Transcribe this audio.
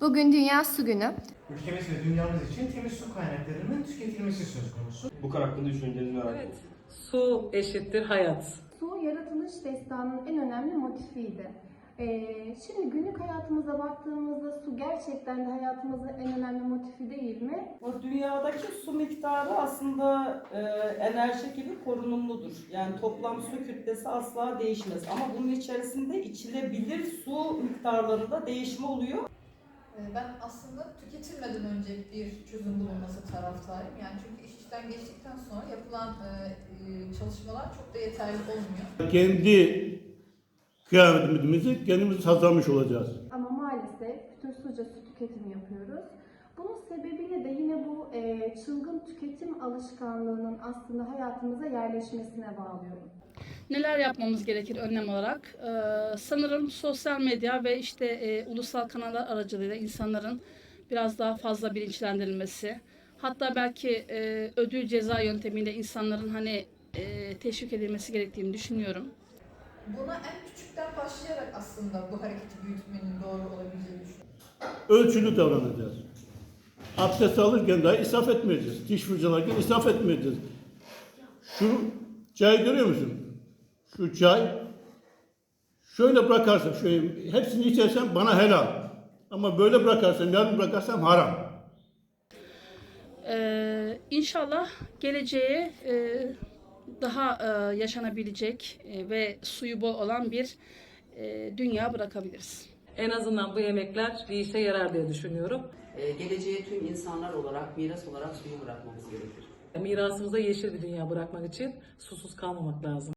Bugün Dünya Su Günü. Ülkemiz ve dünyamız için temiz su kaynaklarının tüketilmesi söz konusu. Bu konu hakkında düşüncelerinizi merak Evet, ediyorum. su eşittir hayat. Su yaratılış destanının en önemli motifiydi. Ee, şimdi günlük hayatımıza baktığımızda su gerçekten de hayatımızın en önemli motifi değil mi? O dünyadaki su miktarı aslında e, enerji gibi korunumludur. Yani toplam su kütlesi asla değişmez. Ama bunun içerisinde içilebilir su miktarlarında değişme oluyor. Ee, Ben aslında tüketilmeden önce bir çözüm bulunması taraftarıyım. Yani çünkü iş işten geçtikten sonra yapılan e, e, çalışmalar çok da yeterli olmuyor. kendi kıyametimizi kendimiz hazırlamış olacağız. Ama maalesef fütursuzca su tüketimi yapıyoruz. Bunun sebebiyle de yine bu e, çılgın tüketim alışkanlığının aslında hayatımıza yerleşmesine bağlıyorum. Neler yapmamız gerekir önlem olarak? Ee, sanırım sosyal medya ve işte e, ulusal kanallar aracılığıyla insanların biraz daha fazla bilinçlendirilmesi. Hatta belki e, ödül ceza yöntemiyle insanların hani e, teşvik edilmesi gerektiğini düşünüyorum. Buna en küçükten başlayarak aslında bu hareketi büyütmenin doğru olabileceğini düşünüyorum. Ölçülü davranacağız. Abdest alırken dahi israf etmeyeceğiz. Diş fırçalarken israf etmeyeceğiz. Şu çayı görüyor musun? Şu çay şöyle bırakarsan, şöyle hepsini içersen bana helal. Ama böyle bırakarsan, yarım bırakarsam haram. Ee, inşallah geleceğe e, daha e, yaşanabilecek e, ve suyu bol olan bir e, dünya bırakabiliriz. En azından bu yemekler bir işe yarar diye düşünüyorum. Ee, geleceğe tüm insanlar olarak, miras olarak suyu bırakmamız gerekir. Mirasımıza yeşil bir dünya bırakmak için susuz kalmamak lazım.